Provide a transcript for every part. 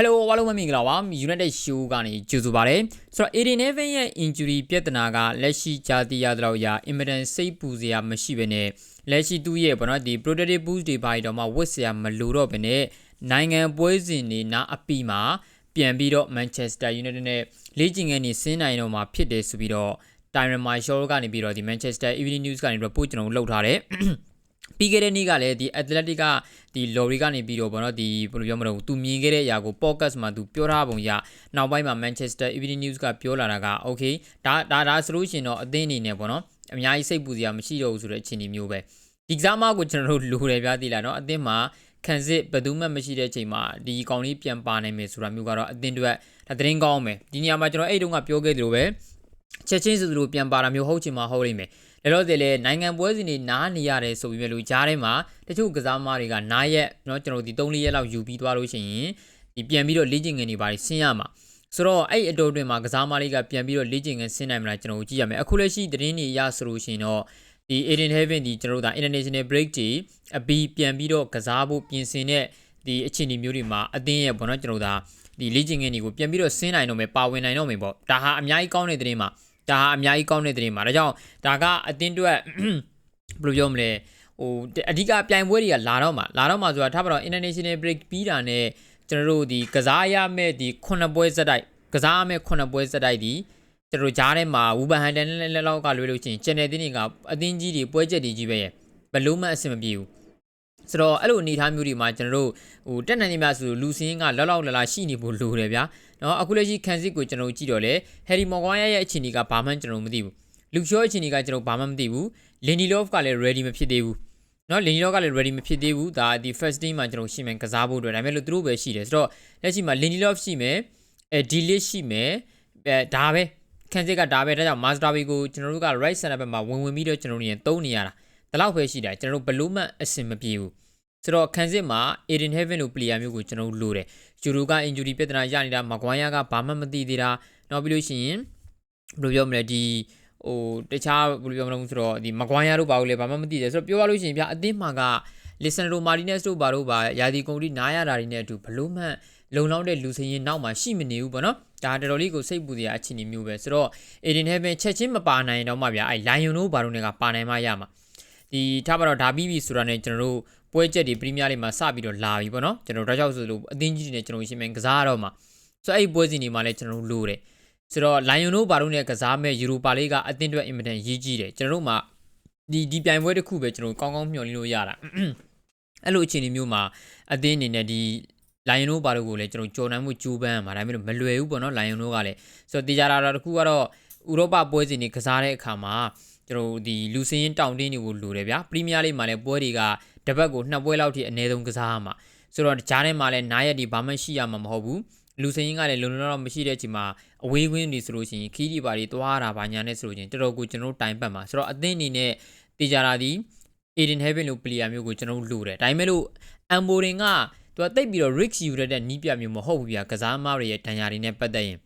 Hello အားလုံးပဲမင်္ဂလာပါ United Show ကနေကြိုဆိုပါရစေဆိုတော့ Aiden Evans ရဲ့ injury ပြဿနာကလက်ရှိကြားသိရသလောက်ရာ immediate စိတ်ပူစရာမရှိဘဲနဲ့လက်ရှိသူ့ရဲ့ဘောနော်ဒီ protective boost တွေပါတော့မှဝတ်စရာမလိုတော့ဘဲနဲ့နိုင်ငံပွဲစဉ်တွေနာအပီမှာပြန်ပြီးတော့ Manchester United နဲ့လေ့ကျင့်ခန်းနေဆင်းနိုင်တော့မှာဖြစ်တယ်ဆိုပြီးတော့ Tyron Marshall ကနေပြီးတော့ဒီ Manchester Evening News ကနေ report ကျွန်တော်တို့လုပ်ထားတယ် ပြီးခဲ့တဲ့နေ့ကလည်းဒီ Athletic ကဒီ lorry ကနေပြီးတော့ဗောနော်ဒီဘယ်လိုပြောမလို့သူမြင်ခဲ့တဲ့အရာကို podcast မှာသူပြောထားပုံရနောက်ပိုင်းမှာ Manchester Evening News ကပြောလာတာက okay ဒါဒါဒါဆိုလို့ရှိရင်တော့အသင်းအနေနဲ့ဗောနော်အများကြီးစိတ်ပူစရာမရှိတော့ဘူးဆိုတဲ့အခြေအနေမျိုးပဲဒီကစားမကိုကျွန်တော်တို့လိုတယ်ပြသေးလားเนาะအသင်းမှာခံစစ်ဘယ်သူမှမရှိတဲ့အချိန်မှာဒီကောင်လေးပြန်ပါနိုင်မယ်ဆိုတာမျိုးကတော့အသင်းတွေဒါသတင်းကောင်းမယ်ဒီနေရာမှာကျွန်တော်အဲ့တုန်းကပြောခဲ့သလိုပဲချက်ချင်းဆိုသလိုပြန်ပါတာမျိုးဟုတ်ချင်မှဟုတ်လိမ့်မယ် လည်းတော့တည်းလေနိုင်ငံပွဲစဉ်တွေနားနေရတယ်ဆိုပြီးမြဲလို့ကြားထဲမှာတချို့ကစားမတွေကနားရက်เนาะကျွန်တော်ဒီ3-4ရက်လောက်ယူပြီးသွားလို့ရှိရင်ဒီပြန်ပြီးတော့လေ့ကျင့်ငန်းတွေပါဆင်းရမှာဆိုတော့အဲ့အတော်တွင်မှာကစားမလေးကပြန်ပြီးတော့လေ့ကျင့်ခန်းဆင်းနိုင်မလားကျွန်တော်ကြည့်ရမယ်အခုလက်ရှိသတင်းတွေရဆိုလို့ရှိရင်တော့ဒီ Aiden Heaven ဒီကျွန်တော်တို့ဒါ international break တွေအပြီးပြန်ပြီးတော့ကစားဖို့ပြင်ဆင်တဲ့ဒီအခြေအနေမျိုးတွေမှာအသင်းရဲ့ဘောနော်ကျွန်တော်တို့ဒါဒီလေ့ကျင့်ခန်းတွေကိုပြန်ပြီးတော့ဆင်းနိုင်တော့မယ်ပါဝင်နိုင်တော့မယ်ပေါ့ဒါဟာအများကြီးကောင်းတဲ့သတင်းမှာ ဒါဟာအများကြီးကောင်းတဲ့သတင်းပါဒါကြောင့်ဒါကအတင်းတွက်ဘယ်လိုပြောမလဲဟိုအဓိကပြိုင်ပွဲတွေကလာတော့မှာလာတော့မှာဆိုတာထားပါတော့ international break ပြီးတာနဲ့ကျွန်တော်တို့ဒီကစားရမဲ့ဒီ9ပွဲစက်တိုက်ကစားရမဲ့9ပွဲစက်တိုက်ဒီကျွန်တော်ကြားထဲမှာဝူဘန်ဟန်တန်နဲ့လက်လောက်ကလွေးလို့ချင်း channel တင်းတွေက အသင်းကြီးတွေပွဲချက်တွေကြီးပဲရဲ့ဘလုံးမအဆင်မပြေဘူး ဆိုတော့အဲ့လိုအနေအထားမျိုးတွေမှာကျွန်တော်တို့ဟိုတက်နိုင်နေမြဆိုလူစင်းကလောက်လောက်လလာရှိနေဖို့လိုတယ်ဗျာနော်အခုလက်ရှိခန်စစ်ကိုကျွန်တော်ကြည့်တော့လေဟယ်ရီမော်ကွိုင်းရဲ့အခြေအနေကဘာမှကျွန်တော်မသိဘူးလူရှော့အခြေအနေကကျွန်တော်ဘာမှမသိဘူးလင်နီလော့ဖ်ကလည်း ready မဖြစ်သေးဘူးနော်လင်နီလော့ကလည်း ready မဖြစ်သေးဘူးဒါဒီ first team မှာကျွန်တော်ရှင်းမယ်ကစားဖို့အတွက်ဒါပေမဲ့လို့သူတို့ပဲရှိတယ်ဆိုတော့လက်ရှိမှာလင်နီလော့ရှိမယ်အဲဒီလစ်ရှိမယ်အဲဒါပဲခန်စစ်ကဒါပဲဒါကြောင့် master bay ကိုကျွန်တော်တို့က right center back မှာဝင်ဝင်ပြီးတော့ကျွန်တော်တို့ညင်သုံးနေရတာ ဒါလောက်ပဲရှိတာကျွန်တော်တို့ဘလို့မှအဆင်မပြေဘူးဆိုတော့ခန်းစစ်မှာ Aiden Heaven လို့ player မျိုးကိုကျွန်တော်တို့လိုတယ်ယူရိုက injury ပြဿနာရနေတာမကွိုင်းယာကဘာမှမသိသေးတာနောက်ပြီးလို့ရှိရင်ဘယ်လိုပြောမလဲဒီဟိုတခြားဘယ်လိုပြောမလဲဆိုတော့ဒီမကွိုင်းယာတို့ဘာလို့လဲဘာမှမသိတယ်ဆိုတော့ပြောရလို့ရှိရင်ဗျအသင်းမှာက Lisandro Martinez တို့ဘာတို့ဘာယာဒီကုန်တီနားရတာတွေနဲ့အတူဘလို့မှလုံလောက်တဲ့လူစင်းရင်နောက်မှာရှိမနေဘူးပေါ့နော်ဒါတော်တော်လေးကိုစိတ်ပူစရာအခြေအနေမျိုးပဲဆိုတော့ Aiden Heaven ချက်ချင်းမပါနိုင်တော့မှဗျအဲ Lion တို့ဘာတို့နဲ့ကပါနိုင်မှရမှာ ဒီထားပါတော့ဒါပြီးပြီဆိုတာနဲ့ကျွန်တော်တို့ပွဲချက်တွေပရီးမီးယားလိမှာစပြီးတော့လာပြီပေါ့နော်ကျွန်တော်တို့ဒါကြောင့်ဆိုလို့အသင်းကြီးတွေနဲ့ကျွန်တော်ရှင်းမယ်ကစားရတော့မှာဆိုတော့အဲ့ပွဲစဉ်တွေမှာလည်းကျွန်တော်တို့လိုတယ်ဆိုတော့ Lion တို့ဘာလို့နဲ့ကစားမဲ့ Europa League ကအသင်းအတွက်အင်မတန်ရေးကြီးတယ်ကျွန်တော်တို့မှာဒီဒီပြိုင်ပွဲတစ်ခုပဲကျွန်တော်ကောင်းကောင်းမျှော်လင့်လို့ရတာအဲ့လိုအခြေအနေမျိုးမှာအသင်းအနေနဲ့ဒီ Lion တို့ဘာလို့ကိုလည်းကျွန်တော်ကြော်နိုင်မှုကြိုးပမ်းမှာဒါပေမဲ့မလွယ်ဘူးပေါ့နော် Lion တို့ကလည်းဆိုတော့တေချာတာတစ်ခုကတော့ဥရောပပွဲစဉ်တွေကစားတဲ့အခါမှာ ကျွန်တော်ဒီလူစင်းရင်တောင်တင်းတွေကိုလိုတယ်ဗျာပရီးမီးယားလိမှာလည်းပွဲတွေကတပတ်ကိုနှစ်ပွဲလောက်ထိအနည်းဆုံးကစားရမှာဆိုတော့ကြားထဲမှာလည်းနားရက်ဒီဘာမှရှိရမှာမဟုတ်ဘူးလူစင်းရင်ကလည်းလုံလုံတော့မရှိတဲ့အချိန်မှာအဝေးကွင်းတွေဆိုလို့ရှိရင်ခီးဒီပါတွေသွားတာဘာညာနဲ့ဆိုလို့ချင်းတော်တော်ကိုကျွန်တော်တိုင်ပတ်မှာဆိုတော့အသင်းအနေနဲ့တေချာတာဒီ Aiden Heaven လို့ player မျိုးကိုကျွန်တော်လိုတယ်ဒါပေမဲ့လို့ Amborin ကသူကတိတ်ပြီးတော့ risk ယူရတဲ့နီးပြမျိုးမဟုတ်ဘူးဗျာကစားမတွေရဲ့ဒဏ်ရာတွေနဲ့ပတ်သက်ရင်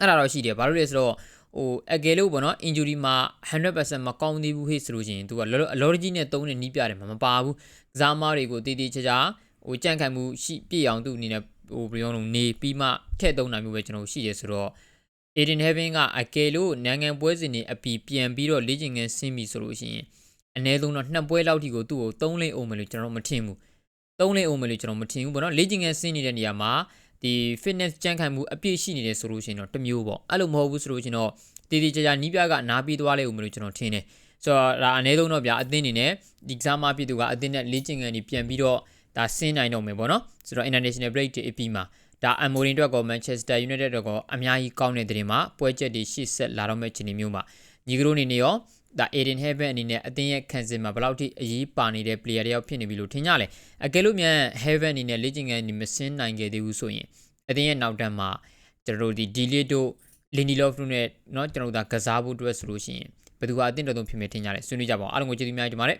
အဲ့ဒါတော့ရှိတယ်ဘာလို့လဲဆိုတော့ ဟိုအကယ်လို့ပေါ့နော် injury မှာ100%မကောင်းသေးဘူးဟေ့ဆိုလို့ရှိရင်သူက allergy နဲ့သုံးတဲ့နီးပြတယ်မှာမပါဘူးကစားမတွေကိုတည်တည်ချာချာဟိုကြန့်ခိုင်မှုရှိပြည့်အောင်သူ့အနေနဲ့ဟိုဘယ်လိုလုံးနေပြီးမှထည့်သုံးတာမျိုးပဲကျွန်တော်ရှိရဆိုတော့ Aiden Heaven ကအကယ်လို့နိုင်ငံပွဲစဉ်တွေအပီပြန်ပြီးတော့လေ့ကျင့်ခန်းဆင်းပြီဆိုလို့ရှိရင်အနည်းဆုံးတော့နှစ်ပွဲလောက်ထိကိုသူ့ကိုသုံးလိမ့်အောင်မယ်လို့ကျွန်တော်မထင်ဘူးသုံးလိမ့်အောင်မယ်လို့ကျွန်တော်မထင်ဘူးပေါ့နော်လေ့ကျင့်ခန်းဆင်းနေတဲ့နေရာမှာ ဒီ fitness ကြန့်ခိုင်မှုအပြည့်ရှိနေတယ်ဆိုလို့ရှိရင်တော့တမျိုးပေါ့အဲ့လိုမဟုတ်ဘူးဆိုလို့ရှိရင်တော့တည်တည်ကြကြနီးပြကနားပြီးသွားလိမ့်ဦးမလို့ကျွန်တော်ထင်တယ်ဆိုတော့ဒါအနည်းဆုံးတော့ဗျာအသင်းအနေနဲ့ဒီကစားမပြည်သူကအသင်းနဲ့လေ့ကျင့်ခန်းကြီးပြန်ပြီးတော့ဒါဆင်းနိုင်တော့မယ်ပေါ့နော်ဆိုတော့ international break တွေအပြီးမှာဒါအမိုရင်အတွက်ကော Manchester United အတွက်ကောအများကြီးကောင်းတဲ့တဲ့တင်မှာပွဲချက်တွေရှေ့ဆက်လာတော့မယ့်ချိန်မျိုးမှာညီကတို့အနေနဲ့ရော ဒါ Aiden Heaven အနေနဲ့အသင်းရဲ့ခံစစ်မှာဘယ်လောက်ထိအရေးပါနေတဲ့ player တယောက်ဖြစ်နေပြီလို့ထင်ကြလဲအကယ်လို့မြန် Heaven အနေနဲ့လေ့ကျင့်ခန်းနေမဆင်းနိုင်ခဲ့သေးဘူးဆိုရင်အသင်းရဲ့နောက်တန်းမှာကျွန်တော်တို့ဒီ delay တို့လင်ဒီလော့ဖ်တို့နဲ့เนาะကျွန်တော်တို့ဒါကစားဖို့အတွက်ဆိုလို့ရှိရင်ဘယ်သူကအသင့်တော်ဆုံးဖြစ်မယ်ထင်ကြတယ်ဆွေးနွေးကြပါအောင်အားလုံးကိုကျေးဇူးများတင်ပါတယ်